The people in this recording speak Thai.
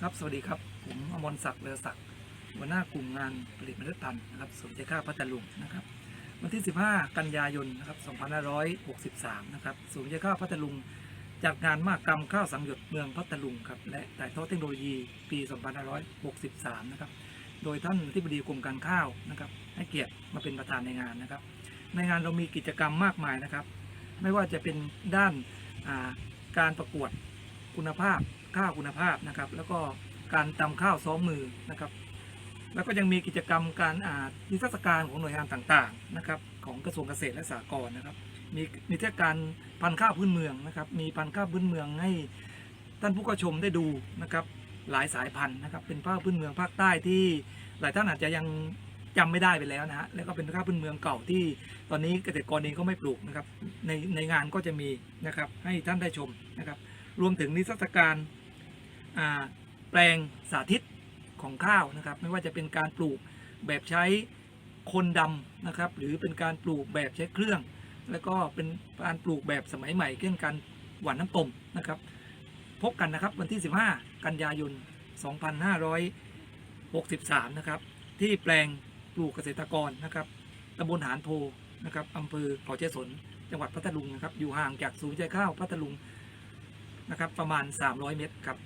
ครับสวัสดีครับผมอมรศักดิ์เลอศักดิ์หัวหน้ากลุ่มงานผลิตเมล็ดพันธุ์นะครับสวนใจข้าพัทลุงนะครับวันที่ 15 กันยายนนะครับ2563 นะครับศูนย์ใจข้าวพัทลุงจัดงานมากกรรมข้าวสังหยดเมืองพัทลุงครับและถ่ายทอดเทคโนโลยีปี 2563 นะครับโดยท่านที่บดีกรมการข้าวนะครับให้เกียรติมาเป็นประธานในงานนะครับ ในงานเรามีกิจกรรมมากมายนะครับ ไม่ว่าจะเป็นด้านาการประกวดคุณภาพ ข้าวคุณภาพนะครับ แล้วก็การตำข้าวซ้อมมือนะครับ แล้วก็ยังมีกิจกรรมการอ่านนิทรรศการของหน่วยงานต่างๆนะครับ ของกระทรวงเกษตรและสหกรณ์นะครับ มีนิทรรศการพันข้าวพื้นเมืองนะครับ มีพันข้าวพื้นเมืองให้ท่านผู้ชมได้ดูนะครับหลายสายพันธุ์นะครับ เป็นข้าวพื้นเมืองภาคใต้ที่หลายท่านอาจจะยังจำไม่ได้ไปแล้วนะฮะ แล้วก็เป็นข้าวพื้นเมืองเก่าที่ตอนนี้เกษตรกรเองก็ไม่ปลูกนะครับ ในในงานก็จะมีนะครับให้ท่านได้ชมนะครับ รวมถึงนิทรรศการ แปลงสาธิตของข้าวนะครับ ไม่ว่าจะเป็นการปลูกแบบใช้คนดำนะครับ หรือเป็นการปลูกแบบใช้เครื่อง แล้วก็เป็นการปลูกแบบสมัยใหม่เรื่องการหว่านน้ำต้มนะครับ พบกันนะครับวันที่ 15 กันยายน 2563 นะครับ ที่แปลงปลูกเกษตรกรนะครับตำบลหานโพนะครับอำเภอเขาเจสนจังหวัดพัทลุงนะครับ อยู่ห่างจากศูนย์ใจข้าวพัทลุงนะครับ ประมาณ 300 เมตรครับ